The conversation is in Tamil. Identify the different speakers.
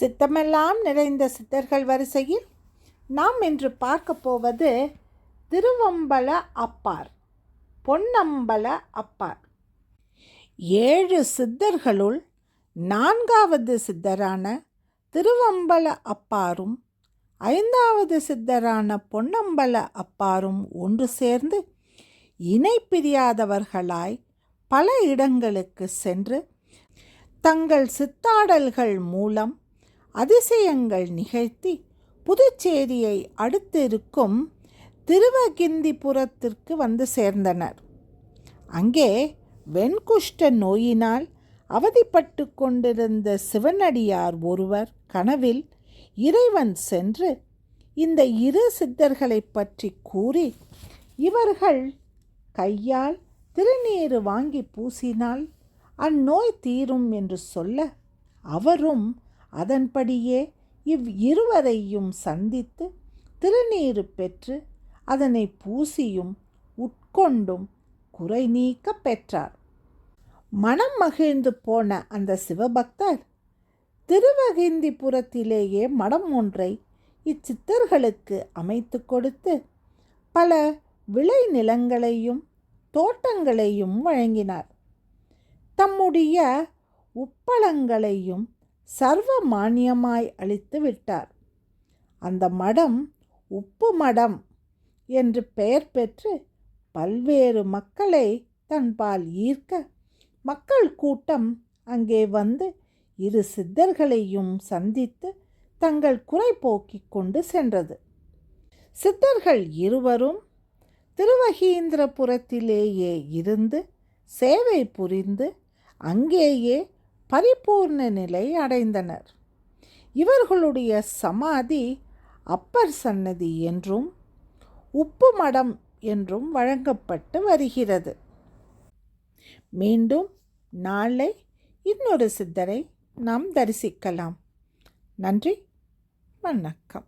Speaker 1: சித்தமெல்லாம் நிறைந்த சித்தர்கள் வரிசையில் நாம் இன்று பார்க்க போவது திருவம்பல அப்பார் பொன்னம்பல அப்பார். ஏழு சித்தர்களுள் நான்காவது சித்தரான திருவம்பல அப்பாரும் ஐந்தாவது சித்தரான பொன்னம்பல அப்பாரும் ஒன்று சேர்ந்து இணை பிரியாதவர்களாய் பல இடங்களுக்கு சென்று தங்கள் சித்தாடல்கள் மூலம் அதிசயங்கள் நிகழ்த்தி புதுச்சேரியை அடுத்திருக்கும் திருவகிந்திபுரத்திற்கு வந்து சேர்ந்தனர். அங்கே வெண்குஷ்ட நோயினால் அவதிப்பட்டு கொண்டிருந்த சிவனடியார் ஒருவர் கனவில் இறைவன் சென்று இந்த இரு சித்தர்களைப் பற்றி கூறி இவர்கள் கையால் திருநீறு வாங்கி பூசினால் அந்நோய் தீரும் என்று சொல்ல அவரும் அதன்படியே இவ் இருவரையும் சந்தித்து திருநீறு பெற்று அதனை பூசியும் உட்கொண்டும் குறை நீக்க பெற்றார். மனம் மகிழ்ந்து போன அந்த சிவபக்தர் திருவகிந்திபுரத்திலேயே மடம் ஒன்றை இச்சித்தர்களுக்கு அமைத்து கொடுத்து பல விளை நிலங்களையும் தோட்டங்களையும் வழங்கினார். தம்முடைய உப்பளங்களையும் சர்வ மானியமாய் அளித்து விட்டார். அந்த மடம் உப்பு மடம் என்று பெயர் பெற்று பல்வேறு மக்களை தன்பால் ஈர்க்க மக்கள் கூட்டம் அங்கே வந்து இரு சித்தர்களையும் சந்தித்து தங்கள் குறை போக்கிக் கொண்டு சென்றது. சித்தர்கள் இருவரும் திருவகீந்திரபுரத்திலேயே இருந்து சேவை புரிந்து அங்கேயே பரிபூர்ண நிலை அடைந்தனர். இவர்களுடைய சமாதி அப்பர் சன்னதி என்றும் உப்பு மடம் என்றும் வழங்கப்பட்டு வருகிறது. மீண்டும் நாளை இன்னொரு சித்தரை நாம் தரிசிக்கலாம். நன்றி வணக்கம்.